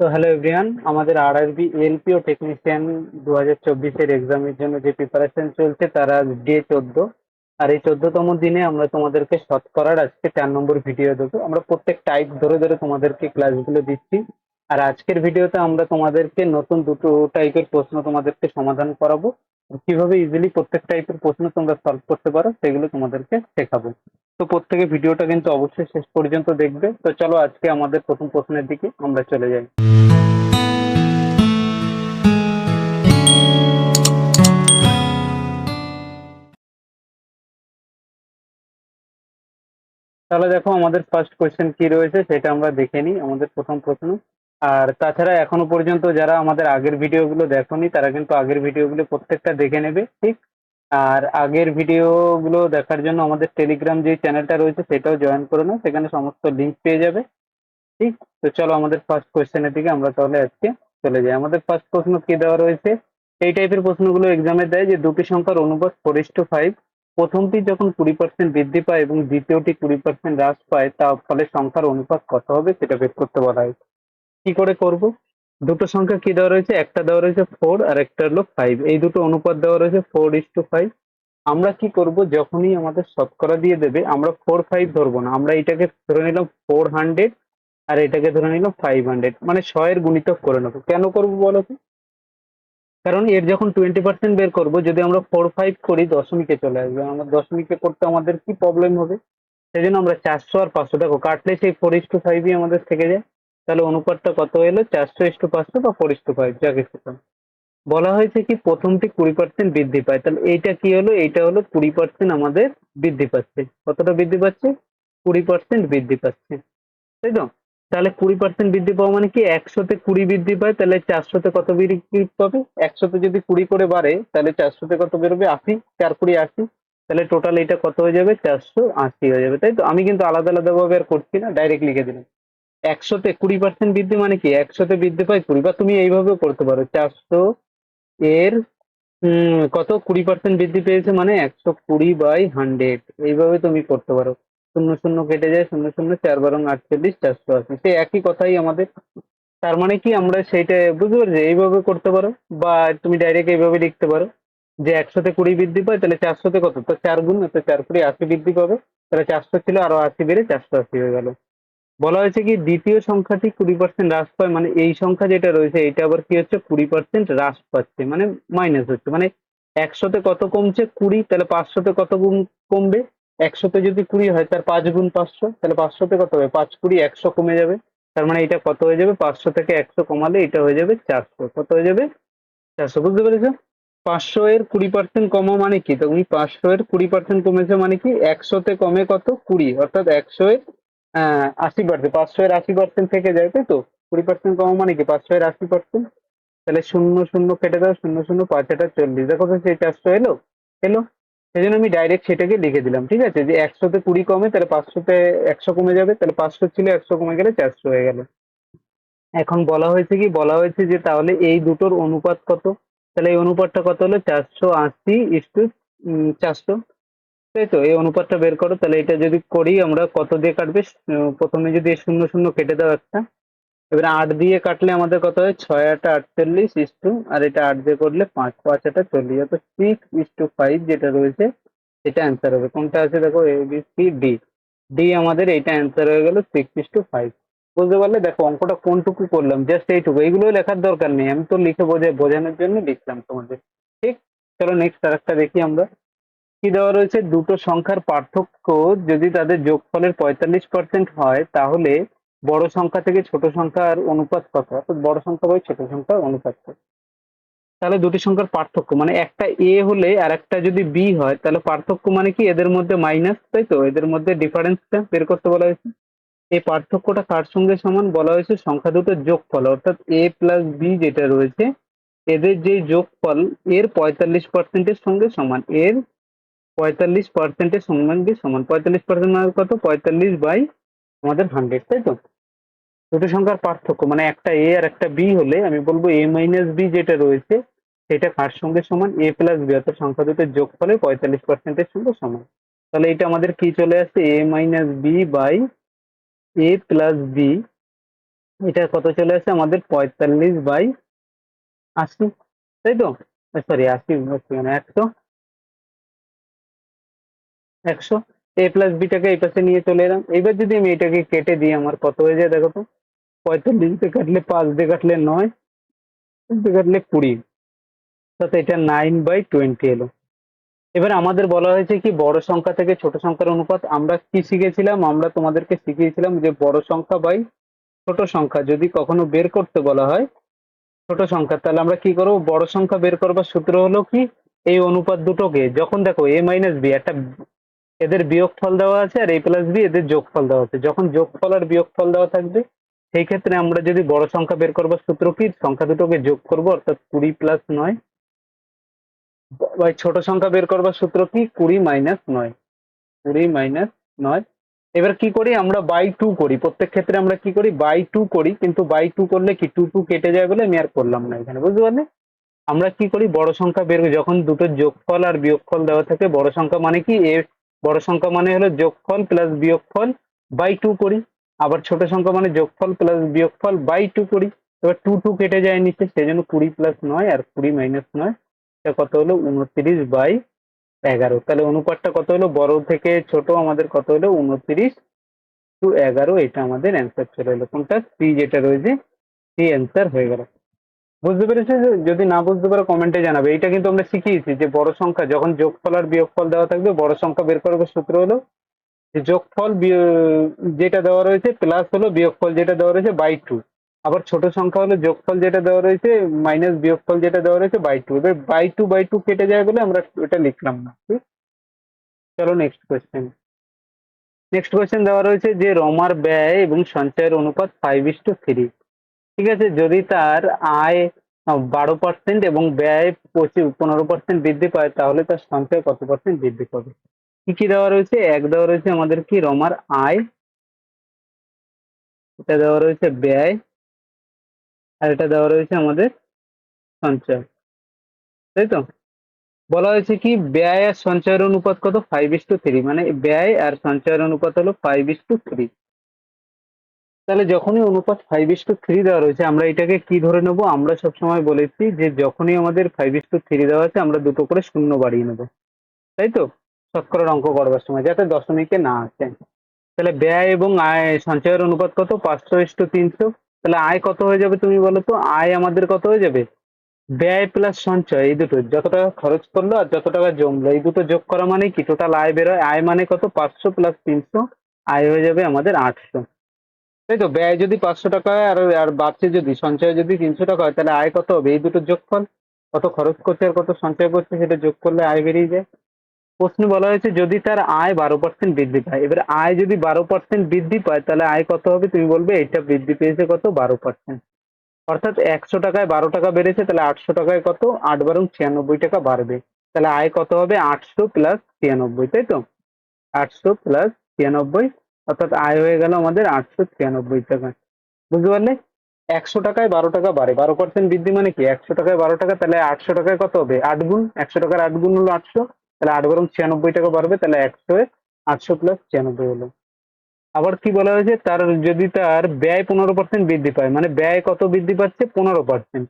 তো hello everyone আমাদের RRB LP ও টেকনিশিয়ান দু হাজার চব্বিশের এক্সামের জন্য যে প্রিপারেশন চলছে তারা ডে চোদ্দ। আর এই চোদ্দতম দিনে আমরা তোমাদেরকে শতকরার আজকে চার নম্বর ভিডিও দেবো। আমরা প্রত্যেক টাইপ ধরে ধরে তোমাদেরকে ক্লাসগুলো দিচ্ছি। আর আজকের ভিডিওতে আমরা তোমাদেরকে নতুন দুটো টাইপের প্রশ্ন তোমাদেরকে সমাধান করাবো। কীভাবে ইজিলি প্রত্যেক টাইপের প্রশ্ন তোমরা সলভ করতে পারো, সেগুলো তোমাদেরকে শেখাবো। তো প্রত্যেকে ভিডিওটা কিন্তু অবশ্যই শেষ পর্যন্ত দেখবে। তো চলো আজকে আমাদের প্রথম প্রশ্নের দিকে আমরা চলে যাই। তাহলে দেখো আমাদের ফার্স্ট কোয়েশ্চেন কি রয়েছে, সেটা আমরা দেখে নিই আমাদের প্রথম প্রশ্ন। আর তাছাড়া এখনও পর্যন্ত যারা আমাদের আগের ভিডিওগুলো দেখোনি, তারা কিন্তু আগের ভিডিওগুলো প্রত্যেকটা দেখে নেবে, ঠিক? আর আগের ভিডিওগুলো দেখার জন্য আমাদের টেলিগ্রাম যে চ্যানেলটা রয়েছে, সেটাও জয়েন করে নাও, সেখানে সমস্ত লিঙ্ক পেয়ে যাবে, ঠিক? তো চলো আমাদের ফার্স্ট কোয়েশ্চেনের দিকে আমরা তাহলে আজকে চলে যাই। আমাদের ফার্স্ট প্রশ্ন কি দেওয়া রয়েছে? এই টাইপের প্রশ্নগুলো এক্সামে দেয় যে, দুটি সংখ্যার অনুপাত ফোর টু ফাইভ প্রথমটি যখন কুড়ি পার্সেন্ট বৃদ্ধি পায় এবং দ্বিতীয়টি কুড়ি পার্সেন্ট হ্রাস পায়, তা ফলে সংখ্যার অনুপাত কত হবে, সেটা বের করতে বলা হয়। কি করে করব? দুটো সংখ্যা কি দেওয়া রয়েছে? একটা দেওয়া রয়েছে ফোর আর একটা হলো ফাইভ এই দুটো অনুপাত দেওয়া রয়েছে ফোর ইস টু ফাইভ আমরা কি করব? যখনই আমাদের শতকরা দিয়ে দেবে, আমরা ফোর ফাইভ ধরবো না। আমরা এটাকে ধরে নিলাম ফোর হান্ড্রেড আর এটাকে ধরে নিলাম ফাইভ হান্ড্রেড মানে ছয়ের গুণিতক করে নেব। কেন করব বলো তো? কারণ এর যখন টোয়েন্টি পার্সেন্ট বের করব, যদি আমরা ফোর ফাইভ করি, দশমিকে চলে আসবে। আমরা দশমিকে করতে আমাদের কি প্রবলেম হবে? সেই জন্য আমরা চারশো আর পাঁচশো। দেখো, কাটলে সেই ফোর ইস টু ফাইভই আমাদের থেকে যায়। তাহলে অনুপাতটা কত এলো? চারশো ইস টু পাঁচশো বা ফোর ইস টু ফাইভ যাকে সেটা বলা হয়েছে কি প্রথমটি কুড়ি পার্সেন্ট বৃদ্ধি পায়। তাহলে এইটা কি হলো? এইটা হলো কুড়ি পার্সেন্ট আমাদের বৃদ্ধি পাচ্ছে। কতটা বৃদ্ধি পাচ্ছে? কুড়ি পার্সেন্ট বৃদ্ধি পাচ্ছে। তাই তো? তাহলে কুড়ি পার্সেন্ট বৃদ্ধি পাওয়া মানে কি একশোতে কুড়ি বৃদ্ধি পায়, তাহলে চারশোতে কত বৃদ্ধি পাবে? একশোতে যদি কুড়ি করে বাড়ে, তাহলে চারশোতে কত বেরোবে? আশি, চার কুড়ি, আশি। তাহলে টোটাল এটা কত হয়ে যাবে? চারশো আশি হয়ে যাবে। তাই তো? আমি কিন্তু আলাদা আলাদাভাবে আর করছি না ডাইরেক্ট লিখে দিলাম। একশোতে কুড়ি পার্সেন্ট বৃদ্ধি মানে কি? একশোতে বৃদ্ধি পায় কুড়ি বা তুমি এইভাবেও করতে পারো। চারশো এর কত? কুড়ি পার্সেন্ট বৃদ্ধি পেয়েছে মানে একশো কুড়ি বাই হান্ড্রেড এইভাবে তুমি করতে পারো। শূন্য শূন্য কেটে যায়, শূন্য শূন্য চার বারং আটচল্লিশ, চারশো আশি। সেই একই কথাই আমাদের। তার মানে কি? আমরা সেইটা বুঝতে পারছি এইভাবে করতে পারো বা তুমি ডাইরেক্ট এইভাবে লিখতে পারো যে একশোতে কুড়ি বৃদ্ধি পায়, তাহলে চারশোতে কত? তো চার গুণ, তো চার কুড়ি আশি বৃদ্ধি পাবে। তাহলে চারশো ছিল আরও আশি বেড়ে চারশো আশি হয়ে গেল। বলা হয়েছে কি দ্বিতীয় সংখ্যাটি কুড়ি পার্সেন্ট হ্রাস পায় মানে এই সংখ্যা যেটা রয়েছে, এটা আবার কি হচ্ছে? কুড়ি পার্সেন্ট হ্রাস পাচ্ছে মানে মাইনাস হচ্ছে মানে একশোতে কত কমছে? কুড়ি, তাহলে পাঁচশোতে কত গুণ কমবে? একশোতে যদি কুড়ি হয়, তার পাঁচ গুণ পাঁচশো, তাহলে পাঁচশোতে কত হবে? পাঁচ কুড়ি, একশো কমে যাবে, তার মানে এটা কত হয়ে যাবে? পাঁচশো থেকে একশো কমালে এটা হয়ে যাবে চারশো, কত হয়ে যাবে? চারশো, বুঝতে পেরেছ? পাঁচশো এর কুড়ি পার্সেন্ট কমা মানে কি? তুমি পাঁচশো এর কুড়ি পার্সেন্ট কমেছে মানে কি? একশোতে কমে কত? কুড়ি, অর্থাৎ একশো এর আহ, আশি পার্সেন্ট পাঁচশো এর আশি পার্সেন্ট থেকে যায় তাই তো? কুড়ি পার্সেন্ট কমা মানে কি? পাঁচশো এর আশি পার্সেন্ট তাহলে শূন্য শূন্য কেটে দাও শূন্য শূন্য পাঁচ হাজার চল্লিশ। দেখো তো সেই চারশো এলো? এলো? সেই জন্য আমি ডাইরেক্ট সেটাকে লিখে দিলাম ঠিক আছে? যে একশোতে কুড়ি কমে তাহলে পাঁচশোতে একশো কমে যাবে তাহলে পাঁচশো ছিল একশো কমে গেলে চারশো হয়ে গেল। এখন বলা হয়েছে কি? বলা হয়েছে যে তাহলে এই দুটোর অনুপাত কত? তাহলে এই অনুপাতটা কত হলো? চারশো আশি ইস্টু চারশো। তাই তো এই অনুপাতটা বের করো, তাহলে এটা যদি করি আমরা কত দিয়ে কাটবে? প্রথমে যদি শূন্য শূন্য কেটে দাও একটা, এবারে আট দিয়ে কাটলে আমাদের কত হয়? ছয় আটা, আটচল্লিশ ইস্টু আর এটা আট দিয়ে করলে পাঁচ পাঁচ আটা চল্লিশ, অর্থাৎ সিক্স ইস্টু ফাইভ যেটা রয়েছে, এটা অ্যান্সার হবে। কোনটা আছে দেখো A B C D D আমাদের এইটা অ্যান্সার হয়ে গেল সিক্স ইস্টু ফাইভ বুঝতে পারলে? দেখো, অঙ্কটা কোনটুকু করলাম জাস্ট এইটুকু এইগুলো লেখার দরকার নেই, আমি তো লিখে বোঝা, বোঝানোর জন্য লিখলাম তোমাদের। ঠিক? চলো নেক্সট আরেকটা দেখি আমরা। কি দেওয়া রয়েছে? দুটো সংখ্যার পার্থক্য যদি তাদের যোগফলের পঁয়তাল্লিশ পার্সেন্ট হয়, তাহলে বড় সংখ্যা থেকে ছোট সংখ্যার অনুপাত কত? অর্থাৎ বড় সংখ্যা বাই ছোট সংখ্যার অনুপাত কত? তাহলে দুটি সংখ্যার পার্থক্য মানে একটা এ হলে আর একটা যদি বি হয়, তাহলে পার্থক্য মানে কি? এদের মধ্যে মাইনাস তাই তো? এদের মধ্যে ডিফারেন্সটা বের করতে বলা হয়েছে। এই পার্থক্যটা কার সঙ্গে সমান? বলা হয়েছে সংখ্যা দুটোর যোগফল, অর্থাৎ এ প্লাস বি যেটা রয়েছে, এদের যে যোগফল, এর পঁয়তাল্লিশ পার্সেন্টের সঙ্গে সমান। এর পঁয়তাল্লিশ পার্সেন্টের সমান কি? সমান পঁয়তাল্লিশ পার্সেন্ট মানে কত? পঁয়তাল্লিশ বাই আমাদের হান্ড্রেড তাই তো? দুটো সংখ্যার পার্থক্য মানে একটা এ আর একটা বি হলে আমি বলব এ মাইনাস বি যেটা রয়েছে, সেটা কার সঙ্গে সমান? এ প্লাস বি অর্থাৎ সংখ্যা দুটোর যোগফলে পঁয়তাল্লিশ পার্সেন্টের সঙ্গে সমান। তাহলে এটা আমাদের কি চলে আসছে? A minus B by A plus B এটা কত চলে আসে আমাদের পঁয়তাল্লিশ বাই আশি, তাই তো? সরি আশি মানে একশো। একশো। এ প্লাস বিটাকে এই পাশে নিয়ে চলে এলাম। এবার যদি আমি এটাকে কেটে দিই, আমার কত হয়ে যায় দেখো তো? পঁয়তাল্লিশ দিয়ে কাটলে পাঁচ দিয়ে কাটলে নয় দিয়ে কাটলে কুড়ি। অর্থাৎ এটা নাইন বাই টোয়েন্টি এলো। এবার আমাদের বলা হয়েছে কি, বড় সংখ্যা থেকে ছোট সংখ্যার অনুপাত। আমরা কি শিখেছিলাম? আমরা তোমাদেরকে শিখিয়েছিলাম যে বড় সংখ্যা বাই ছোট সংখ্যা। যদি কখনো বের করতে বলা হয়, ছোট সংখ্যা, তাহলে আমরা কি করব? বড় সংখ্যা বের করবার সূত্র হলো কি? এই অনুপাত দুটোকে, যখন দেখো এ মাইনাস বি একটা এদের বিয়োগফল দেওয়া আছে আর এ প্লাস বি এদের যোগফল দেওয়া আছে। যখন যোগফল আর বিয়োগফল দেওয়া থাকবে, সেই ক্ষেত্রে আমরা যদি বড় সংখ্যা বের করবার সূত্র কি সংখ্যা দুটোকে যোগ করব, অর্থাৎ কুড়ি প্লাস নয় ছোট সংখ্যা বের করবার সূত্র কি কুড়ি মাইনাস নয়, কুড়ি মাইনাস নয়। এবার কি করি? আমরা বাই টু করি। প্রত্যেক ক্ষেত্রে আমরা কি করি? বাই টু করি, কিন্তু বাই টু করলে কি টু টু কেটে যায় বলে আমি আর করলাম না এখানে, বুঝতে পারলে? আমরা কি করি? বড় সংখ্যা বের যখন দুটো যোগফল আর বিয়োগফল দেওয়া থাকে, বড় সংখ্যা মানে কি? এ বড় সংখ্যা মানে হলো যোগফল প্লাস বিয়োগফল বাই টু করি। আবার ছোট সংখ্যা মানে যোগফল প্লাস বিয়োগফল বাই টু করি। এবার টু টু কেটে যায় নিচে সেই জন্য কুড়ি প্লাস নয় আর কুড়ি মাইনাস নয়, এটা কত হলো? উনত্রিশ বাই এগারো। তাহলে অনুপাতটা কত হলো? বড় থেকে ছোট আমাদের কত হলো? উনত্রিশ টু এগারো, এটা আমাদের অ্যান্সার চলে এলো। কোনটা? সি যেটা রয়েছে সি অ্যান্সার হয়ে গেল। বুঝতে পেরেছ? যদি না বুঝতে পারো কমেন্টে জানাবে। এইটা কিন্তু আমরা শিখিয়েছি যে বড় সংখ্যা, যখন যোগফল আর বিয়োগফল দেওয়া থাকবে, বড় সংখ্যা বের করার সূত্র হলো যে যোগফল যেটা দেওয়া রয়েছে প্লাস হলো বিয়োগফল যেটা দেওয়া রয়েছে বাই টু আবার ছোট সংখ্যা হলো যোগফল যেটা দেওয়া রয়েছে মাইনাস বিয়োগফল যেটা দেওয়া রয়েছে বাই টু এবার বাই টু বাই টু কেটে যায় বলে আমরা এটা লিখলাম না। চলো নেক্সট কোয়েশ্চেন নেক্সট কোয়েশ্চেন দেওয়া রয়েছে যে রমার ব্যয় এবং সঞ্চয়ের অনুপাত ফাইভ ইস টু থ্রি ঠিক আছে? যদি তার আয় বারো পার্সেন্ট এবং ব্যয় পঁচিশ, পনেরো পার্সেন্ট বৃদ্ধি পায়, তাহলে তার সঞ্চয় কত পার্সেন্ট বৃদ্ধি পাবে? কি কি দেওয়া রয়েছে? এক দেওয়া রয়েছে আমাদের কি? রমার আয়। এটা দেওয়া রয়েছে ব্যয়। আর এটা দেওয়া রয়েছে আমাদের সঞ্চয়। তাই তো? বলা হয়েছে কি? ব্যয় আর সঞ্চয়ের অনুপাত কত? ফাইভ ইস টু থ্রি মানে ব্যয় আর সঞ্চয়ের অনুপাত হলো ফাইভ ইস টু থ্রি তাহলে যখনই অনুপাত ফাইভ ইস টু থ্রি দেওয়া রয়েছে, আমরা এটাকে কি ধরে নেব? আমরা সবসময় বলেছি যে যখনই আমাদের ফাইভ ইস টু থ্রি দেওয়া আছে, আমরা দুটো করে শূন্য বাড়িয়ে নেব। তাই তো? শতকরার অঙ্ক করবার সময়, যাতে দশমিকে না আসে। তাহলে ব্যয় এবং আয়, সঞ্চয়ের অনুপাত কত? পাঁচশো ইস টু তিনশো। তাহলে আয় কত হয়ে যাবে তুমি বলো তো? আয় আমাদের কত হয়ে যাবে? ব্যয় প্লাস সঞ্চয়, এই দুটো। যত টাকা খরচ করল আর যত টাকা জমলো, এই দুটো যোগ করা মানে কি? টোটাল আয় বেরোয়। আয় মানে কত? পাঁচশো প্লাস তিনশো। আয় হয়ে যাবে আমাদের আটশো। তাই তো ব্যয় যদি পাঁচশো টাকা হয় আর আর বাড়ছে যদি, সঞ্চয় যদি তিনশো টাকা হয়, তাহলে আয় কত হবে? এই দুটো যোগফল? কত খরচ করছে আর কত সঞ্চয় করছে, সেটা যোগ করলে আয় বেরিয়ে যায়। প্রশ্নে বলা হয়েছে, যদি তার আয় বারো পার্সেন্ট বৃদ্ধি পায়, এবার আয় যদি বারো পার্সেন্ট বৃদ্ধি পায়, তাহলে আয় কত হবে? তুমি বলবে এটা বৃদ্ধি পেয়েছে কত? বারো পার্সেন্ট অর্থাৎ একশো টাকায় বারো টাকা বেড়েছে, তাহলে আটশো টাকায় কত? আট বারং ছিয়ানব্বই টাকা বাড়বে। তাহলে আয় কত হবে? আটশো প্লাস ছিয়ানব্বই তাই তো আটশো প্লাস ছিয়ানব্বই অর্থাৎ আয় হয়ে গেল আমাদের আটশো ছিয়ানব্বই টাকা। বুঝতে পারলে? একশো টাকায় বারো টাকা বাড়ে। বারো পার্সেন্ট বৃদ্ধি মানে কি? একশো টাকায় বারো টাকা, তাহলে আটশো টাকায় কত হবে? আট গুণ? একশো টাকার আট গুণ হলো আটশো। তাহলে আট বরং ছিয়ানব্বই টাকা বাড়বে, তাহলে একশো আটশো প্লাস ছিয়ানব্বই হলো। আবার কি বলা হয়েছে? তার যদি তার ব্যয় পনেরো পার্সেন্ট বৃদ্ধি পায় মানে ব্যয় কত বৃদ্ধি পাচ্ছে? পনেরো পার্সেন্ট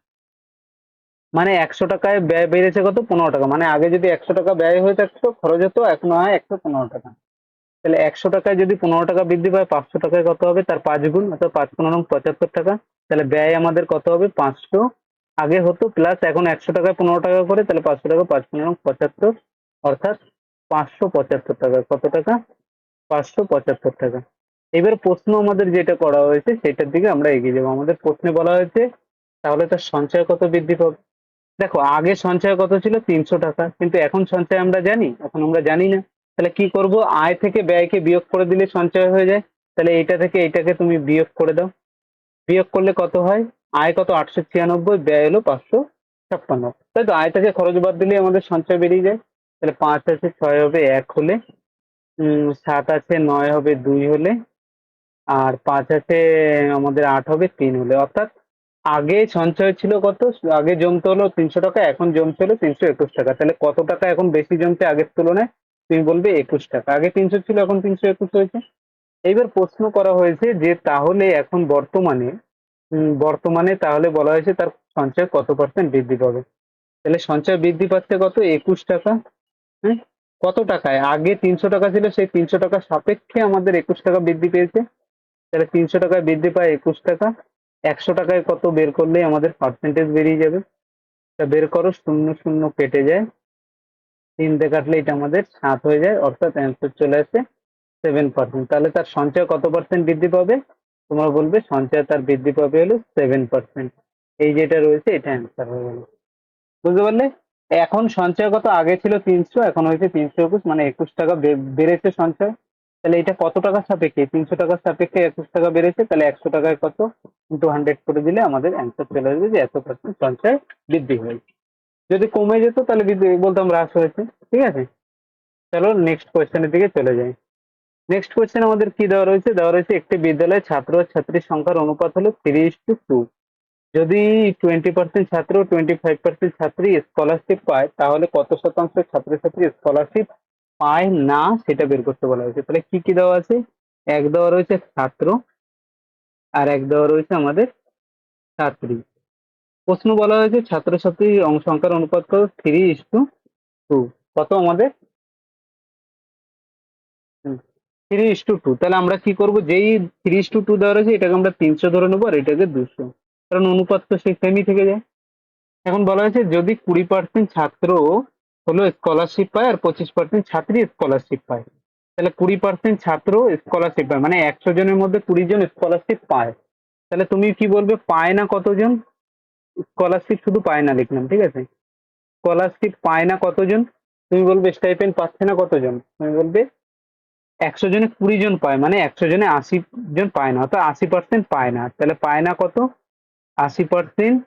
মানে একশো টাকায় ব্যয় বেড়েছে কত? পনেরো টাকা। মানে আগে যদি একশো টাকা ব্যয় হয়ে থাকতো, খরচ হতো, এখন হয় একশো পনেরো টাকা। তাহলে একশো টাকায় যদি পনেরো টাকা বৃদ্ধি পায়, পাঁচশো টাকায় কত হবে? তার পাঁচ গুণ, অর্থাৎ পাঁচ পনেরো পঁচাত্তর টাকা। তাহলে ব্যয় আমাদের কত হবে? পাঁচশো। আগে হতো প্লাস এখন একশো টাকায় পনেরো টাকা করে, তাহলে পাঁচশো টাকা, পাঁচ পনেরো পঁচাত্তর। অর্থাৎ পাঁচশো পঁচাত্তর টাকা। কত টাকা? পাঁচশো পঁচাত্তর টাকা। এবার প্রশ্ন আমাদের যেটা করা হয়েছে, সেটার দিকে আমরা এগিয়ে যাব। আমাদের প্রশ্নে বলা হয়েছে, তাহলে তার সঞ্চয় কত বৃদ্ধি পাবে? দেখো, আগে সঞ্চয় কত ছিল? তিনশো টাকা। কিন্তু এখন সঞ্চয় আমরা জানি? এখন আমরা জানি না। তাহলে কি করব? আয় থেকে ব্যয়কে বিয়োগ করে দিলে সঞ্চয় হয়ে যায়। তাহলে এইটা থেকে এইটাকে তুমি বিয়োগ করে দাও। বিয়োগ করলে কত হয়? আয় কত? আটশো ছিয়ানব্বই, ব্যয় হলো পাঁচশো ছাপ্পান্ন। তাই তো আয় থেকে খরচ বাদ দিলে আমাদের সঞ্চয় বেরিয়ে যায়। তাহলে পাঁচ আছে, ছয় হবে এক হলে। সাত আছে, নয় হবে দুই হলে। আর পাঁচ আছে, আমাদের আট হবে, তিন হলে। অর্থাৎ আগে সঞ্চয় ছিল কত? আগে জমতে হলো তিনশো টাকা, এখন জমতে হলো তিনশো একুশ টাকা। তাহলে কত টাকা এখন বেশি জমছে আগের তুলনায়? তুমি বলবে একুশ টাকা। আগে তিনশো ছিল, এখন তিনশো একুশ হয়েছে। এইবার প্রশ্ন করা হয়েছে যে তাহলে এখন বর্তমানে বর্তমানে তাহলে বলা হয়েছে তার সঞ্চয় কত পার্সেন্ট বৃদ্ধি পাবে? তাহলে সঞ্চয় বৃদ্ধি পাচ্ছে কত? একুশ টাকা। হ্যাঁ? কত টাকায়? আগে তিনশো টাকা ছিল, সেই তিনশো টাকা সাপেক্ষে আমাদের একুশ টাকা বৃদ্ধি পেয়েছে। তাহলে তিনশো টাকায় বৃদ্ধি পায় একুশ টাকা। একশো টাকায় কত বের করলেই আমাদের পার্সেন্টেজ বেরিয়ে যাবে? তা বের করো, শূন্য শূন্য কেটে যায়। তিন দিয়ে কাটলে এটা আমাদের সাত হয়ে যায়, অর্থাৎ অ্যান্সার চলে আসে সেভেন পার্সেন্ট তাহলে তার সঞ্চয় কত পার্সেন্ট বৃদ্ধি পাবে? তোমরা বলবে সঞ্চয় তার বৃদ্ধি পাবে হলো সেভেন পার্সেন্ট এই যেটা রয়েছে, এটা অ্যান্সার হয়ে গেল। বুঝতে পারলে? এখন সঞ্চয় কত? আগে ছিল তিনশো, এখন হয়েছে তিনশো একুশ মানে একুশ টাকা বেড়েছে সঞ্চয়। তাহলে এটা কত টাকার সাপেক্ষে? তিনশো টাকার সাপেক্ষে একুশ টাকা বেড়েছে, তাহলে একশো টাকায় কত? ইন্টু হান্ড্রেড করে দিলে আমাদের অ্যান্সার চলে আসবে যে এত পার্সেন্ট সঞ্চয় বৃদ্ধি হয়েছে। যদি কমে যেত তাহলে বলতাম হ্রাস হয়েছে, ঠিক আছে? চলো নেক্সট কোয়েশ্চেনের দিকে চলে যাই। নেক্সট কোয়েশ্চেন আমাদের কি দেওয়া রয়েছে? দেওয়া রয়েছে, একটি বিদ্যালয়ে ছাত্র ছাত্রীর সংখ্যার অনুপাত হলো থ্রি টু টু যদি টোয়েন্টি পার্সেন্ট ছাত্র টোয়েন্টি ফাইভ পার্সেন্ট ছাত্রী স্কলারশিপ পায়, তাহলে কত শতাংশ ছাত্রছাত্রী স্কলারশিপ পায় না সেটা বের করতে বলা হয়েছে। তাহলে কি কি দেওয়া আছে? এক দেওয়া রয়েছে ছাত্র, আর এক দেওয়া রয়েছে আমাদের ছাত্রী। প্রশ্ন বলা হয়েছে, ছাত্রছাত্রী সংখ্যার অনুপাত কত? থ্রি ইস টু টু কত আমাদের? থ্রি ইস টু টু তাহলে আমরা কি করব? যেই থ্রি ইস টু টু দেওয়া রয়েছে, এটাকে আমরা তিনশো ধরে নেব, আর এটাকে দুশো। কারণ অনুপাত তো সেই সেমই থেকে যায়। এখন বলা হয়েছে, যদি কুড়ি পার্সেন্ট ছাত্র হলো স্কলারশিপ পায়, আর পঁচিশ পার্সেন্ট ছাত্রী স্কলারশিপ পায়। তাহলে কুড়ি পার্সেন্ট ছাত্র স্কলারশিপ পায়। মানে একশো জনের মধ্যে কুড়ি জন স্কলারশিপ পায়। তাহলে তুমি কি বলবে, পায় না কতজন? স্কলারশিপ শুধু পায় না লিখলাম ঠিক আছে? স্কলারশিপ পায় না কতজন? তুমি বলবে স্টাইপেন্ড পাচ্ছে না কতজন? তুমি বলবে একশো জনে কুড়ি জন পায় মানে একশো জনে আশি জন পায় না, অর্থাৎ আশি পার্সেন্ট পায় না। তাহলে পায় না কত? আশি পার্সেন্ট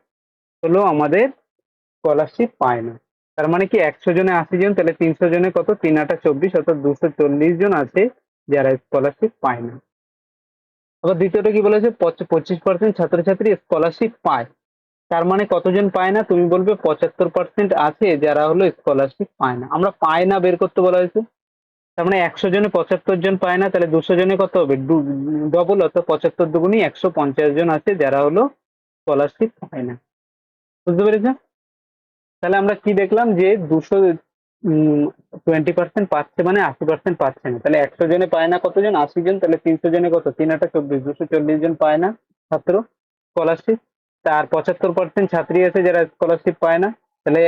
হলো আমাদের স্কলারশিপ পায় না। তার মানে কি একশো জনে আশি জন, তাহলে তিনশো জনে কত? তিন আটা চব্বিশ, অর্থাৎ দুশো চল্লিশ জন আছে যারা স্কলারশিপ পায় না। আবার দ্বিতীয়টা কি বলেছে? পঁচ- পঁচিশ পার্সেন্ট ছাত্রছাত্রী স্কলারশিপ পায়। তার মানে কতজন পায় না? তুমি বলবে পঁচাত্তর পার্সেন্ট আছে যারা হলো স্কলারশিপ পায় না। আমরা পায় না বের করতে বলা হয়েছে। তার মানে একশো জনে পঁচাত্তর জন পায় না, তাহলে দুশো জনে কত হবে? ডবল অর্থাৎ পঁচাত্তর দুগুণই একশো পঞ্চাশ জন আছে যারা হলো স্কলারশিপ পায় না। বুঝতে পেরেছ? তাহলে আমরা কি দেখলাম যে দুশো টোয়েন্টি পার্সেন্ট পাচ্ছে মানে আশি পার্সেন্ট পাচ্ছে না। তাহলে একশো জনে পায় না কতজন? আশি জন, তাহলে তিনশো জনে কত? তিন আটা চব্বিশ, দুশো চল্লিশ জন পায় না ছাত্র স্কলারশিপ তার পঁচাত্তর পার্সেন্ট ছাত্রী আছে যারা স্কলারশিপ পায় না, তাহলে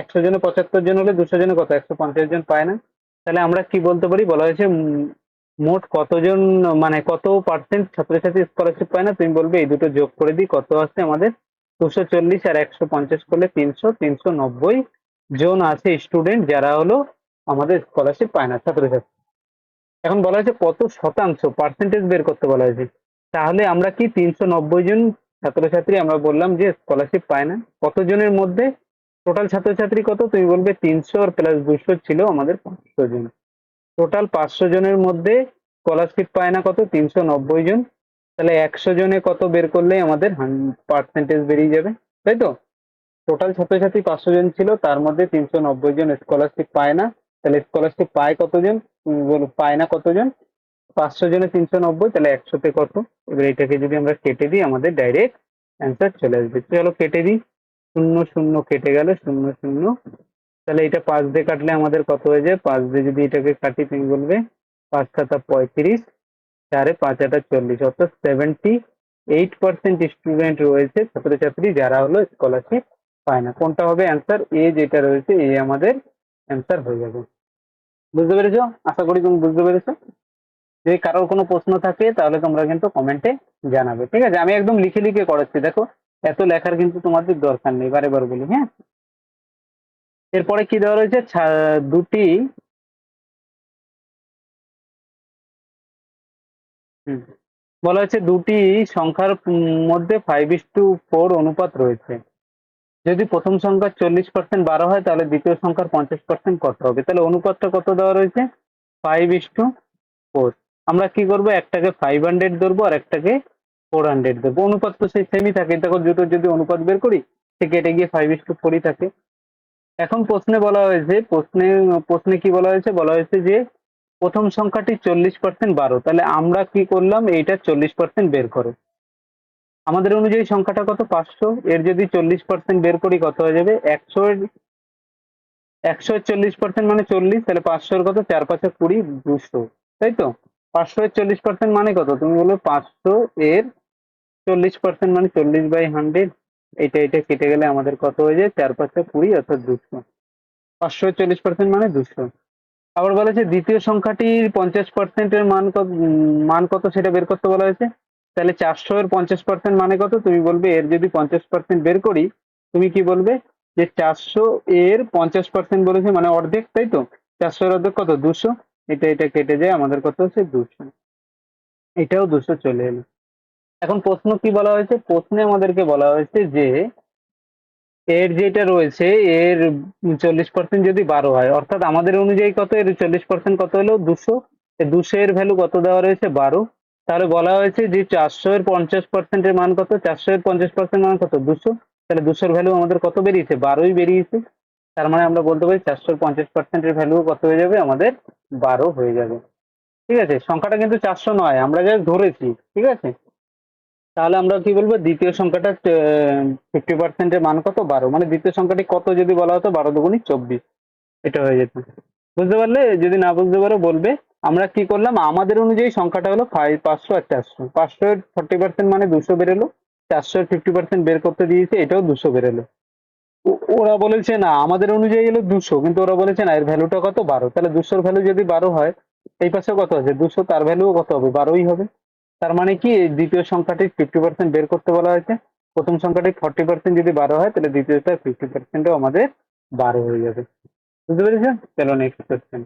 একশো জনে পঁচাত্তর জন হলে দুশো জনে কত? একশো পঞ্চাশ জন পায় না। তাহলে আমরা কি বলতে পারি? বলা হয়েছে মোট কতজন মানে কত পার্সেন্ট ছাত্রছাত্রী স্কলারশিপ পায় না? তুমি বলবে, এই দুটো যোগ করে দিই, কত আছে আমাদের? দুশো চল্লিশ আর একশো পঞ্চাশ করলে তিনশো তিনশো নব্বই জন আছে স্টুডেন্ট যারা হলো আমাদের স্কলারশিপ পায় না ছাত্রছাত্রী। এখন বলা হয়েছে কত শতাংশ পার্সেন্টেজ বের করতে বলা হয়েছে। তাহলে আমরা কি তিনশো নব্বই জন ছাত্রছাত্রী, আমরা বললাম যে স্কলারশিপ পায় না। কতজনের মধ্যে? টোটাল ছাত্রছাত্রী কত? তুমি বলবে তিনশো আর প্লাস দুশো ছিল আমাদের পাঁচশো জন। টোটাল পাঁচশো জনের মধ্যে স্কলারশিপ পায় না কত? তিনশো নব্বই জন। তাহলে একশো জনে কত বের করলে আমাদের পার্সেন্টেজ বেরিয়ে যাবে? তাই তো? টোটাল ছাত্রছাত্রী পাঁচশো জন ছিল, তার মধ্যে তিনশো নব্বই জন স্কলারশিপ পায় না। তাহলে স্কলারশিপ পায় কতজন? পায় না কতজন? পাঁচশো জনে তিনশো নব্বই, তাহলে একশোতে কত? এবার এটাকে যদি আমরা কেটে দিই, আমাদের ডাইরেক্ট অ্যান্সার চলে আসবে। চলো কেটে দিই। শূন্য শূন্য কেটে গেল, শূন্য শূন্য। তাহলে এটা পাঁচ দিয়ে কাটলে আমাদের কত হয়ে যায়? পাঁচ দিয়ে যদি এটাকে কাটি, তুমি বলবে পাঁচ সাতা পঁয়ত্রিশ, চারে পাঁচ আটা চল্লিশ। অর্থাৎ সেভেন্টি এইট পার্সেন্ট স্টুডেন্ট রয়েছে, ছাত্রছাত্রী যারা হলো স্কলারশিপ পায় না। কোনটা হবে অ্যান্সার এ যেটা রয়েছে এ আমাদের অ্যান্সার হয়ে যাবে। বুঝতে পেরেছ? আশা করি তুমি বুঝতে পেরেছ। যদি কারোর কোনো প্রশ্ন থাকে, তাহলে তোমরা কিন্তু কমেন্টে জানাবে। ঠিক আছে? আমি একদম লিখে লিখে করাচ্ছি। দেখো, এত লেখার কিন্তু তোমাদের দরকার নেই, বারে বার বলি হ্যাঁ? এরপরে কি দেওয়া রয়েছে? দুটি বলা হচ্ছে দুটি সংখ্যার মধ্যে ফাইভ ইস টু ফোর অনুপাত রয়েছে। যদি প্রথম সংখ্যার চল্লিশ পার্সেন্ট বারো হয়, তাহলে দ্বিতীয় সংখ্যার পঞ্চাশ পার্সেন্ট কত হবে? তাহলে অনুপাতটা কত দেওয়া রয়েছে? ফাইভ ইস টু ফোর আমরা কি করব? একটাকে ফাইভ হান্ড্রেড ধরবো আর একটাকে ফোর হান্ড্রেড ধরবো। অনুপাত তো সেই সেমই থাকে। দেখো, দুটো যদি অনুপাত বের করি, সে কেটে গিয়ে ফাইভ ইস টু ফোরই থাকে। এখন প্রশ্নে বলা হয়েছে, প্রশ্নে প্রশ্নে কি বলা হয়েছে? বলা হয়েছে যে প্রথম সংখ্যাটি চল্লিশ পার্সেন্ট বারো। তাহলে আমরা কি করলাম? এইটা চল্লিশ পার্সেন্ট বের করো। আমাদের অনুযায়ী সংখ্যাটা কত? পাঁচশো। এর যদি চল্লিশ পার্সেন্ট বের করি, কত হয়ে যাবে? একশো একশো চল্লিশ পার্সেন্ট মানে চল্লিশ। তাহলে পাঁচশোর কত? চার পাঁচশো কুড়ি, দুশো। তাই তো? পাঁচশো এর চল্লিশ পার্সেন্ট মানে কত? তুমি বলবে পাঁচশো এর চল্লিশ পার্সেন্ট মানে চল্লিশ বাই হান্ড্রেড এটা এটা কেটে গেলে আমাদের কত হয়ে যায়? চার পাঁচশো কুড়ি অর্থাৎ দুশো। পাঁচশো চল্লিশ পার্সেন্ট মানে দুশো। আবার বলেছে দ্বিতীয় সংখ্যাটির পঞ্চাশ পার্সেন্টের মান কত মান কত সেটা বের করতে বলা হয়েছে? তাহলে চারশো এর পঞ্চাশ পার্সেন্ট মানে কত? তুমি বলবে এর যদি পঞ্চাশ পার্সেন্ট বের করি, তুমি কি বলবে? যে চারশো এর পঞ্চাশ পার্সেন্ট বলেছে মানে অর্ধেক, তাই তো? চারশো এর অর্ধেক কত? দুশো। এটা এটা কেটে যায়, আমাদের কত হচ্ছে দুশো এটাও দুশো চলে এলো। এখন প্রশ্ন কি বলা হয়েছে? প্রশ্নে আমাদেরকে বলা হয়েছে যে, এর যেটা রয়েছে, এর চল্লিশ পার্সেন্ট যদি বারো হয়, অর্থাৎ আমাদের অনুযায়ী কত? এর চল্লিশ পার্সেন্ট কত হলো দুশো। দুশো এর ভ্যালু কত দেওয়া রয়েছে? বারো। তাহলে বলা হয়েছে যে চারশো এর পঞ্চাশ পার্সেন্টের মান কত? চারশো এর পঞ্চাশ পার্সেন্ট মান কত? দুশো। তাহলে দুশোর ভ্যালু আমাদের কত বেরিয়েছে? বারোই বেরিয়েছে। তার মানে আমরা বলতে পারি চারশো পঞ্চাশ পার্সেন্টের ভ্যালু কত হয়ে যাবে? আমাদের বারো হয়ে যাবে। ঠিক আছে? সংখ্যাটা কিন্তু চারশো নয়, আমরা যা ধরেছি। ঠিক আছে? তাহলে আমরা কি বলব? দ্বিতীয় সংখ্যাটা ফিফটি পার্সেন্টের মান কত? বারো। মানে দ্বিতীয় সংখ্যাটি কত যদি বলা হতো? বারো দুগুণি চব্বিশ। এটা হয়ে যেত। বুঝতে পারলে? যদি না বুঝতে পারো, বলবে। আমরা কি করলাম? আমাদের অনুযায়ী সংখ্যাটা হলো ফাইভ পাঁচশো আর চারশো। পাঁচশো ফর্টি পার্সেন্ট মানে দুশো বেরোলো। চারশো ফিফটি পার্সেন্ট বের করতে দিয়েছে, এটাও দুশো বেরোলো। ওরা বলেছে, না, আমাদের অনুযায়ী হলো দুশো, কিন্তু ওরা বলেছে, না, এর ভ্যালুটা কত? বারো। তাহলে দুশোর ভ্যালু যদি বারো হয়, এই পাশে কত আছে? দুশো, তার ভ্যালুও কত হবে? বারোই হবে। তার মানে কি দ্বিতীয় সংখ্যাটি ফিফটি পার্সেন্ট বের করতে বলা হয়েছে। প্রথম সংখ্যাটি ফর্টি পার্সেন্ট যদি বারো হয়, তাহলে দ্বিতীয়টা ফিফটি পার্সেন্টও আমাদের বারো হয়ে যাবে। বুঝতে পেরেছ চলো নেক্সট কোয়েশ্চেন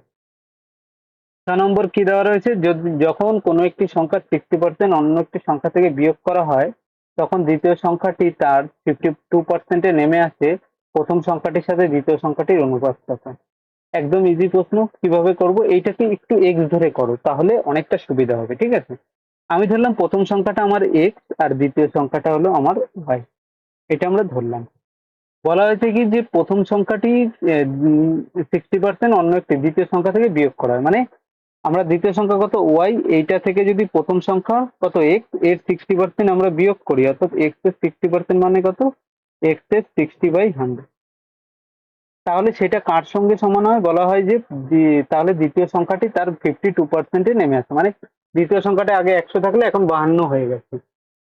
ছ নম্বর কি দেওয়া রয়েছে? যদি যখন কোনো একটি সংখ্যার সিক্সটি পার্সেন্ট অন্য একটি সংখ্যা থেকে বিয়োগ করা হয় তখন দ্বিতীয় সংখ্যাটি তার ফিফটি টু পার্সেন্টে নেমে আসে। প্রথম সংখ্যাটির সাথে দ্বিতীয় সংখ্যাটির অনুপাত কত একদম ইজি প্রশ্ন, কীভাবে করব? এইটাকে একটু এক্স ধরে করো, তাহলে অনেকটা সুবিধা হবে, ঠিক আছে? আমি ধরলাম প্রথম সংখ্যাটা আমার এক্স আর দ্বিতীয় সংখ্যাটা হলো আমার ওয়াই এটা আমরা ধরলাম। বলা হয়েছে কি যে প্রথম সংখ্যাটি সিক্সটি পার্সেন্ট অন্য একটি দ্বিতীয় সংখ্যা থেকে বিয়োগ করা হয়। মানে আমরা দ্বিতীয় সংখ্যা কত? ওয়াই এইটা থেকে যদি প্রথম সংখ্যা কত? এক্সের সিক্সটি পার্সেন্ট আমরা বিয়োগ করি, অর্থাৎ এক্সের সিক্সটি পার্সেন্ট মানে কত? এক্সের সিক্সটি বাই হান্ড্রেড তাহলে সেটা কার সঙ্গে সমান হয়? বলা হয় যে তাহলে দ্বিতীয় সংখ্যাটি তার ফিফটি টু পার্সেন্টে নেমে আসে। মানে দ্বিতীয় সংখ্যাটা আগে একশো থাকলে এখন বাহান্ন হয়ে গেছে।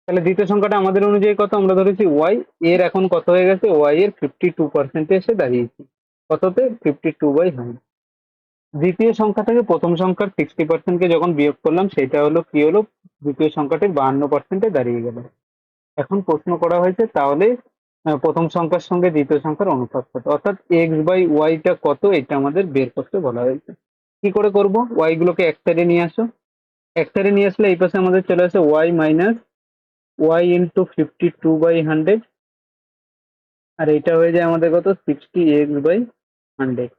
তাহলে দ্বিতীয় সংখ্যাটা আমাদের অনুযায়ী কত? আমরা ধরেছি ওয়াই এর এখন কত হয়ে গেছে? ওয়াই এর ফিফটি টু পার্সেন্টে এসে দাঁড়িয়েছে। কততে? ফিফটি টু বাই হান্ড্রেড দ্বিতীয় সংখ্যা থেকে প্রথম সংখ্যার সিক্সটি পার্সেন্টকে যখন বিয়োগ করলাম, সেটা হলো কি হলো? দ্বিতীয় সংখ্যাটির বাহান্ন পার্সেন্টে দাঁড়িয়ে গেল। এখন প্রশ্ন করা হয়েছে, তাহলে প্রথম সংখ্যার সঙ্গে দ্বিতীয় সংখ্যার অনুপাত কত অর্থাৎ এক্স বাই ওয়াইটা কত? এটা আমাদের বের করতে বলা হয়েছে। কি করে করব? ওয়াই গুলোকে এক সাইডে নিয়ে আসো। এক সাইডে নিয়ে আসলে এই পাশে আমাদের চলে আসে Y minus Y into fifty two by hundred আর এটা হয়ে যায় আমাদের কত? সিক্সটি এক্স বাই হান্ড্রেড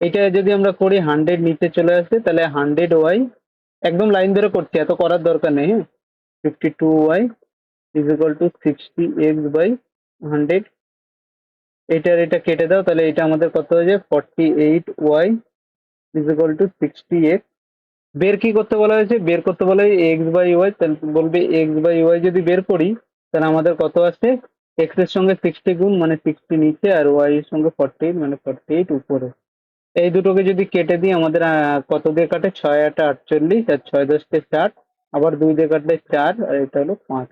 এটা যদি আমরা করি হান্ড্রেড নিচে চলে আসে, তাহলে হান্ড্রেড ওয়াই একদম লাইন ধরে করছি, এত করার দরকার নেই হ্যাঁ? Fifty two Y is equal to sixty X by hundred এটার এটা কেটে দাও, তাহলে এটা আমাদের কত হয়ে যায়? Forty eight Y is equal to sixty X বের কি করতে বলা হয়েছে? বের করতে বলা হয় এক্স বাই ওয়াই তাহলে বলবে এক্স বাই ওয়াই যদি বের করি, তাহলে আমাদের কত আসছে এক্সের সঙ্গে সিক্সটি গুণ মানে সিক্সটি নিচে আর ওয়াই এর সঙ্গে ফর্টি এইট মানে ফর্টি এইট উপরে। এই দুটোকে যদি কেটে দিই, আমাদের কত দিয়ে কাটে? ছয় আটটা আটচল্লিশ আর ছয় দশকে চার আবার দুই দিয়ে কাটলে চার, আর এটা হলো পাঁচ।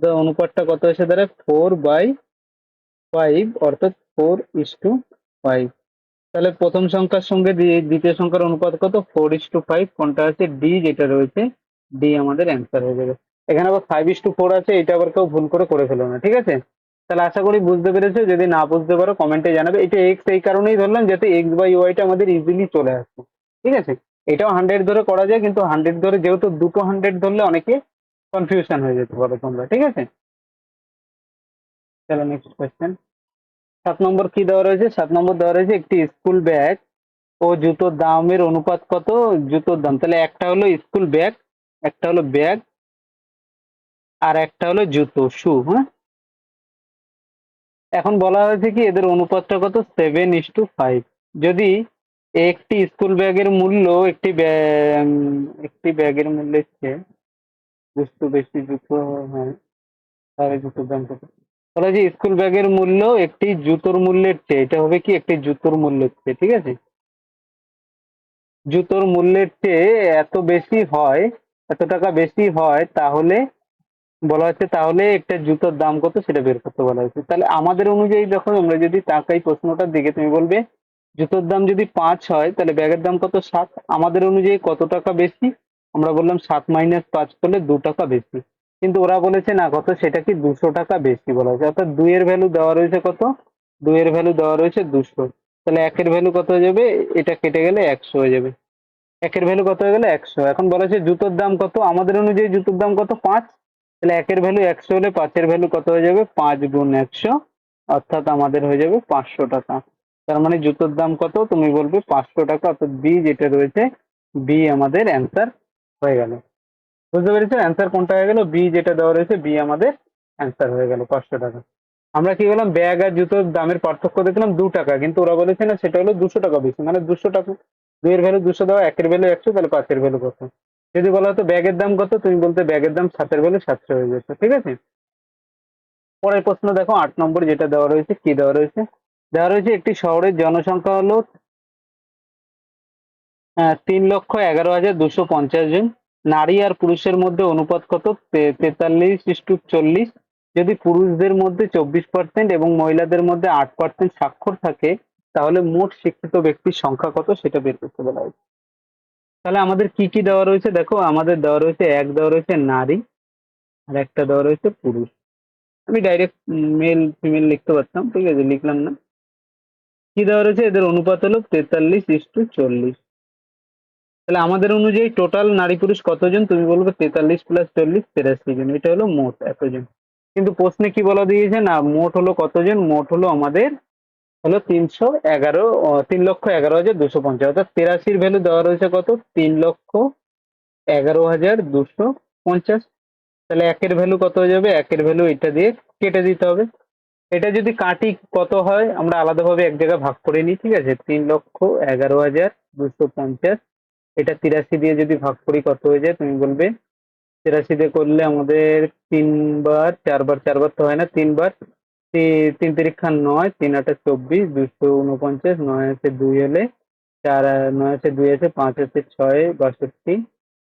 তো অনুপাতটা কত এসে দাঁড়ায়? ফোর বাই ফাইভ, অর্থাৎ ফোর ইস টু ফাইভ। তাহলে প্রথম সংখ্যার সঙ্গে দ্বি- দ্বিতীয় সংখ্যার অনুপাত কত? ফোর ইস টু ফাইভ, কোনটা আছে? ডি, যেটা রয়েছে, ডি আমাদের অ্যান্সার হয়ে যাবে। এখানে আবার ফাইভ ইস টু ফোর আছে, এটা আবার কেউ ভুল করে করে ফেলো না, ঠিক আছে? তাহলে আশা করি বুঝতে পেরেছ। যদি না বুঝতে পারো কমেন্টে জানাবে। এটা এক্স এই কারণেই ধরলাম যাতে এক্স বাই ওয়াইটা আমাদের ইজিলি চলে আসে। ঠিক আছে? এটাও হান্ড্রেড ধরে করা যায়, কিন্তু হান্ড্রেড ধরে যেহেতু দুটো হান্ড্রেড ধরলে অনেকে কনফিউশন হয়ে যেতে পারো তোমরা। ঠিক আছে? চলো নেক্সট কোয়েশ্চেন সাত নম্বর কি দেওয়া রয়েছে? সাত নম্বর দেওয়া রয়েছে একটি স্কুল ব্যাগ ও জুতোর দামের অনুপাত কত? জুতোর দাম। তাহলে একটা হলো স্কুল ব্যাগ একটা হলো ব্যাগ আর একটা হলো জুতো শু হ্যাঁ? এখন বলা হয়েছে কি, এদের অনুপাতটা কত? সেভেন ইস টু ফাইভ যদি একটি স্কুল ব্যাগের মূল্য একটি একটি ব্যাগের মূল্য হচ্ছে বুঝতে বেশি জুতো হ্যাঁ তাহলে জুতোর দাম কত? তাহলে যে স্কুল ব্যাগের মূল্য একটি জুতোর মূল্যের চেয়ে, এটা হবে কি একটি জুতোর মূল্যের চেয়ে, ঠিক আছে? জুতোর মূল্যের চেয়ে এত বেশি হয়, এত টাকা বেশি হয়, তাহলে বলা হচ্ছে তাহলে একটা জুতোর দাম কত সেটা বের করতে বলা হয়েছে। তাহলে আমাদের অনুযায়ী দেখো আমরা যদি তাকাই প্রশ্নটার দিকে, তুমি বলবে, জুতোর দাম যদি পাঁচ হয়, তাহলে ব্যাগের দাম কত? সাত। আমাদের অনুযায়ী কত টাকা বেশি? আমরা বললাম সাত মাইনাস পাঁচ করলে দু টাকা বেশি। কিন্তু ওরা বলেছে, না, কত? সেটা কি দুশো টাকা বেশি বলা হয়েছে। অর্থাৎ দুইয়ের ভ্যালু দেওয়া রয়েছে কত? দুইয়ের ভ্যালু দেওয়া রয়েছে দুশো। তাহলে একের ভ্যালু কত হয়ে যাবে? এটা কেটে গেলে একশো হয়ে যাবে। একের ভ্যালু কত হয়ে গেলে একশো। এখন বলা হচ্ছে জুতোর দাম কত? আমাদের অনুযায়ী জুতোর দাম কত? পাঁচ। তাহলে একের ভ্যালু একশো হলে পাঁচের ভ্যালু কত হয়ে যাবে? পাঁচ গুণ একশো, অর্থাৎ আমাদের হয়ে যাবে পাঁচশো টাকা। তার মানে জুতোর দাম কত? তুমি বলবে পাঁচশো টাকা, অর্থাৎ বি যেটা রয়েছে বি আমাদের অ্যান্সার হয়ে গেল। বুঝতে পেরেছ? অ্যান্সার কোনটা হয়ে গেল? বি যেটা দেওয়া রয়েছে বি আমাদের অ্যান্সার হয়ে গেল, পাঁচশো টাকা। আমরা কি বললাম? ব্যাগ আর জুতোর দামের পার্থক্য দেখলাম দু টাকা, কিন্তু ওরা বলেছে না, সেটা হলো দুশো টাকা বেশি মানে দুশো টাকা। দুইয়ের ভ্যালু দুশো দেওয়া, একের ভ্যালু একশো, তাহলে পাঁচের ভ্যালু কত? যদি বলা হতো ব্যাগের দাম কত, তুমি বলতে ব্যাগের দাম সাতের ভ্যালু সাতশো হয়ে যেত ঠিক আছে? পরের প্রশ্ন দেখো, আট নম্বর যেটা দেওয়া রয়েছে, কি দেওয়া রয়েছে? দেওয়া রয়েছে একটি শহরের জনসংখ্যা হলো তিন লক্ষ এগারো হাজার দুশো পঞ্চাশ জন। নারী আর পুরুষের মধ্যে অনুপাত কত? তেতাল্লিশ ইস্টু চল্লিশ। যদি পুরুষদের মধ্যে চব্বিশ পার্সেন্ট এবং মহিলাদের মধ্যে আট পার্সেন্ট স্বাক্ষর থাকে, তাহলে মোট শিক্ষিত ব্যক্তির সংখ্যা কত? সেটা বের করতে বলা হয়েছে। তাহলে আমাদের কি কি দেওয়া রয়েছে? দেখো, আমাদের দেওয়া রয়েছে এক, দেওয়া রয়েছে নারী, আর একটা দেওয়া রয়েছে পুরুষ। আমি ডাইরেক্ট মেল ফিমেল লিখতে পারতাম, ঠিক আছে, লিখলাম না। কি দেওয়া রয়েছে? এদের অনুপাত হলো তেতাল্লিশ ইস্টু চল্লিশ। তাহলে আমাদের অনুযায়ী টোটাল নারী পুরুষ কতজন? তুমি বলবে তেতাল্লিশ প্লাস চল্লিশ তেরাশি জন এটা হলো মোট এতজন। কিন্তু প্রশ্নে কি বলা দিয়েছে? না, মোট হলো কতজন? মোট হলো আমাদের হলো তিনশো এগারো তিন লক্ষ এগারো হাজার দুশো পঞ্চাশ। অর্থাৎ তেরাশির ভ্যালু দেওয়া রয়েছে কত? তিন লক্ষ এগারো হাজার দুশো পঞ্চাশ। তাহলে একের ভ্যালু কত হয়ে যাবে? একের ভ্যালু এটা দিয়ে কেটে দিতে হবে। এটা যদি কাটি কত হয়, আমরা আলাদাভাবে এক জায়গায় ভাগ করে নিই, ঠিক আছে? তিন লক্ষ এগারো হাজার দুশো পঞ্চাশ। এটা তিরাশি দিয়ে যদি ভাগ করি, কত হয়ে যায়? তুমি বলবে, তিরাশি দিয়ে করলে আমাদের তিনবার, চারবার চারবার তো হয় না, তিনবার। তিন তিরিক্ষা নয়, তিন আটে চব্বিশ দুশো উনপঞ্চাশ নয় আছে দুই হলে চার নয় আছে দুই আছে পাঁচ আছে ছয় বাষট্টি।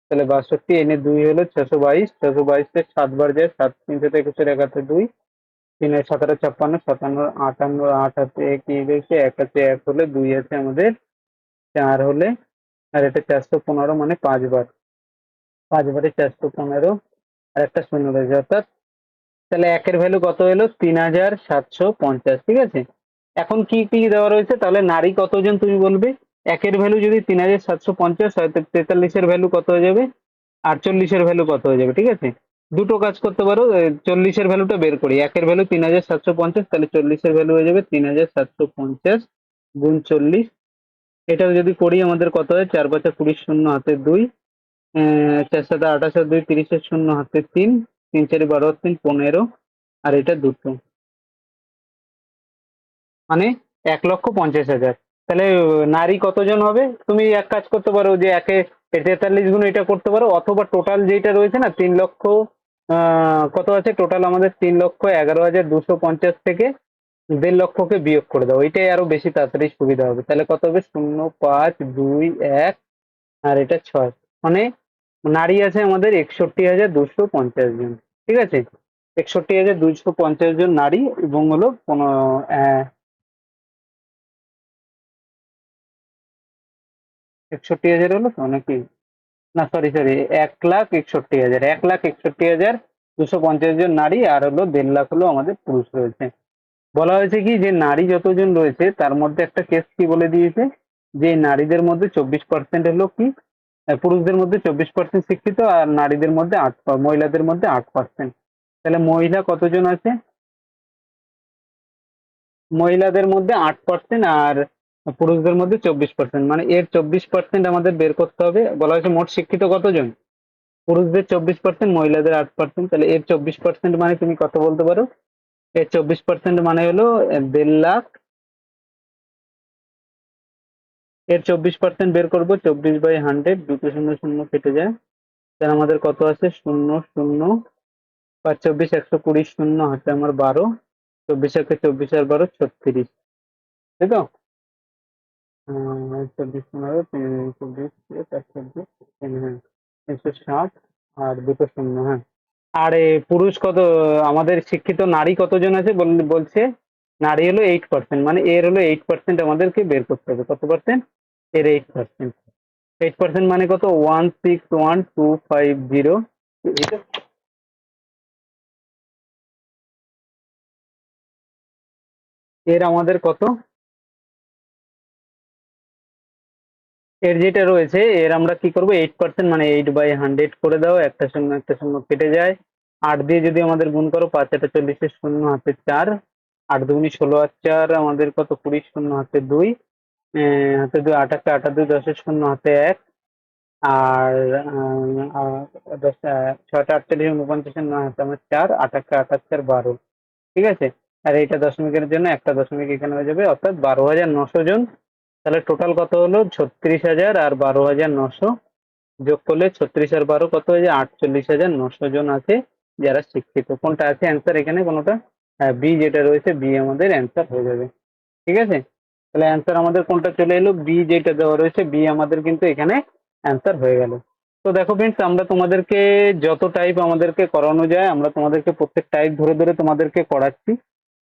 তাহলে বাষট্টি এনে দুই হলো ছশো বাইশ ছশো বাইশে সাতবার যায়, সাত তিন সাথে একুশের এক হাতে দুই, তিন সতেরো ছাপ্পান্ন, সাতান্ন, আটান্ন, আট হাতে এক একুশে, এক হাতে এক হলে দুই আছে আমাদের, চার হলে, আর এটা চারশো পনেরো মানে পাঁচবার পাঁচবারে চারশো পনেরো, আর একটা শূন্য রয়েছে, অর্থাৎ তাহলে একের ভ্যালু কত এলো তিন হাজার সাতশো পঞ্চাশ, ঠিক আছে? এখন কি কি দেওয়া রয়েছে? তাহলে নারী কতজন তুমি বলবে? একের ভ্যালু যদি তিন হাজার সাতশো পঞ্চাশ হয় তেতাল্লিশের ভ্যালু কত হয়ে যাবে? আটচল্লিশের ভ্যালু কত হয়ে যাবে, ঠিক আছে? দুটো কাজ করতে পারো চল্লিশের ভ্যালুটা বের করি। একের ভ্যালু তিন হাজার সাতশো পঞ্চাশ, তাহলে চল্লিশের ভ্যালু হয়ে যাবে তিন হাজার সাতশো পঞ্চাশ গুণ চল্লিশ। এটাও যদি করি, আমাদের কত হয়? চার পাঁচা কুড়ির শূন্য, হাতে দুই। চার সাথে আঠাশ আর দুই তিরিশের শূন্য, হাতে তিন। তিন চারি বারো, তিন পনেরো, আর এটা দুটো। মানে এক লক্ষ পঞ্চাশ হাজার। তাহলে নারী কতজন হবে? তুমি এক কাজ করতে পারো যে একে তেতাল্লিশ গুণ এটা করতে পারো, অথবা টোটাল যেটা রয়েছে না, তিন লক্ষ কত আছে? টোটাল আমাদের তিন লক্ষ এগারো হাজার দুশো পঞ্চাশ থেকে দেড় লক্ষকে বিয়োগ করে দাও। এটাই আরও বেশি তাড়াতাড়ি সুবিধা হবে। তাহলে কত হবে? শূন্য, পাঁচ, দুই, এক, আর এটা ছয়। মানে নারী আছে আমাদের একষট্টি হাজার দুশো পঞ্চাশ জন। ঠিক আছে? একষট্টি হাজার দুশো পঞ্চাশ জন নারী এবং হলো কোনো একষট্টি হাজার হলো তো নাকি না সরি সরি এক লাখ একষট্টি হাজার, এক লাখ একষট্টি হাজার দুশো পঞ্চাশ জন নারী আর হলো দেড় লাখ হলো আমাদের পুরুষ রয়েছে। বলা হয়েছে কি যে নারী যতজন রয়েছে তার মধ্যে একটা কেস কি বলে দিয়েছে? যে নারীদের মধ্যে চব্বিশ পার্সেন্ট হলো কি? পুরুষদের মধ্যে চব্বিশ পার্সেন্ট শিক্ষিত আর নারীদের মধ্যে আট, মহিলাদের মধ্যে আট পার্সেন্ট তাহলে মহিলা কতজন আছে? মহিলাদের মধ্যে আট পার্সেন্ট আর পুরুষদের মধ্যে চব্বিশ পার্সেন্ট মানে এর চব্বিশ পার্সেন্ট আমাদের বের করতে হবে। বলা হয়েছে মোট শিক্ষিত কতজন? পুরুষদের চব্বিশ পার্সেন্ট মহিলাদের আট পার্সেন্ট তাহলে এর চব্বিশ পার্সেন্ট মানে তুমি কত বলতে পারো। এর চব্বিশ পার্সেন্ট মানে হলো দেড় লাখ এর চব্বিশ পার্সেন্ট বের করব, চব্বিশ বাই হান্ড্রেড দুটো শূন্য শূন্য কেটে যায়। তাহলে আমাদের কত আছে? শূন্য শূন্য পাঁচ চব্বিশ, একশো কুড়ি শূন্য হাতে আমার বারো। চব্বিশ একে চব্বিশ আর বারো, ছত্রিশ। তাই তো? চব্বিশ পনেরো চব্বিশ চব্বিশ হ্যাঁ ষাট আর দুটো শূন্য হ্যাঁ। আর পুরুষ কত, আমাদের শিক্ষিত নারী কতজন আছে বল- বলছে নারী হলো এইট পার্সেন্ট মানে এর হলো এইট পার্সেন্ট আমাদেরকে বের করতে হবে। কত পার্সেন্ট এর এইট পার্সেন্ট এইট পার্সেন্ট মানে কত? One six one two five zero এর আমাদের কত? এর যেটা রয়েছে, এর আমরা কি করব? এইট পার্সেন্ট মানে এইট বাই হান্ড্রেড করে দাও, একটা শূন্য একটা শূন্য কেটে যায়। আট দিয়ে যদি আমাদের গুণ করো, পাঁচ একটা চল্লিশের শূন্য, হাতে চার। আট দুগুনি ষোলো আর চার আমাদের কত? কুড়ি শূন্য হাতে দুই হাতে দুই আট একটা আটা দুই দশের শূন্য হাতে এক, আর দশ ছয়টা আটচল্লিশ উনপঞ্চাশের নয় হাতে আমার চার, আট একটা আঠাশ চার বারো, ঠিক আছে? আর এইটা দশমিকের জন্য একটা দশমিক এখানে হয়ে যাবে, অর্থাৎ বারো হাজার নশো জন, তাহলে টোটাল কত হলো? ছত্রিশ হাজার, আর বারো হাজার নশো যোগ করলে ছত্রিশ আর বারো কত হয়ে যায়? আটচল্লিশ হাজার নশো জন আছে যারা শিক্ষিত। কোনটা আছে? অ্যান্সার এখানে কোনোটা? হ্যাঁ বি যেটা রয়েছে বি আমাদের অ্যান্সার হয়ে যাবে। ঠিক আছে? তাহলে অ্যান্সার আমাদের কোনটা চলে এলো? বি যেটা দেওয়া রয়েছে বি আমাদের কিন্তু এখানে অ্যান্সার হয়ে গেল। তো দেখো ফ্রেন্ডস আমরা তোমাদেরকে যত টাইপ আমাদেরকে করানো যায়, আমরা তোমাদেরকে প্রত্যেক টাইপ ধরে ধরে তোমাদেরকে করাচ্ছি।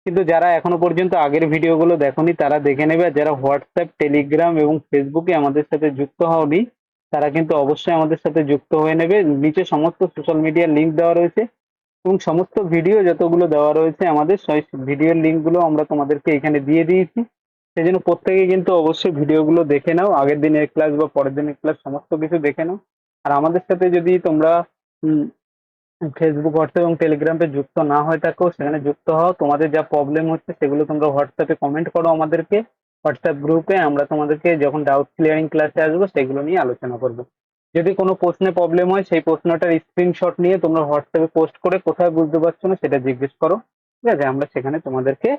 কিন্তু যারা এখনও পর্যন্ত আগের ভিডিওগুলো দেখোনি, তারা দেখে নেবে। আর যারা হোয়াটসঅ্যাপ টেলিগ্রাম এবং ফেসবুকে আমাদের সাথে যুক্ত হওনি, তারা কিন্তু অবশ্যই আমাদের সাথে যুক্ত হয়ে নেবে। নিচে সমস্ত সোশ্যাল মিডিয়ার লিঙ্ক দেওয়া রয়েছে। এবং সমস্ত ভিডিও যতগুলো দেওয়া রয়েছে আমাদের, সেই ভিডিওর লিঙ্কগুলো আমরা তোমাদেরকে এখানে দিয়ে দিয়েছি। সেই জন্য প্রত্যেকে কিন্তু অবশ্যই ভিডিওগুলো দেখে নাও, আগের দিনের ক্লাস বা পরের দিনের ক্লাস সমস্ত কিছু দেখে নাও। আর আমাদের সাথে যদি তোমরা ফেসবুক হোয়াটসঅ্যাপ এবং টেলিগ্রামে যুক্ত না হয়ে থাকো, সেখানে যুক্ত হও। তোমাদের যা প্রবলেম হচ্ছে সেগুলো তোমরা হোয়াটসঅ্যাপে কমেন্ট করো আমাদেরকে। হোয়াটসঅ্যাপ গ্রুপে আমরা তোমাদেরকে যখন ডাউট ক্লিয়ারিং ক্লাসে আসব, সেগুলো নিয়ে আলোচনা করব। যদি কোনো প্রশ্নে প্রবলেম হয়, সেই প্রশ্নটার স্ক্রিনশট নিয়ে তোমরা হোয়াটসঅ্যাপে পোস্ট করে কোথায় বুঝতে পারছ না সেটা জিজ্ঞেস করো। ঠিক আছে? আমরা সেখানে তোমাদেরকে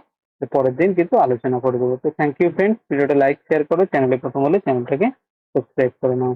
পরের দিন কিন্তু আলোচনা করে দেবো। তো থ্যাংক ইউ ফ্রেন্ডস ভিডিওটা লাইক শেয়ার করো। চ্যানেলে প্রথম হলে চ্যানেলটাকে সাবস্ক্রাইব করে নাও।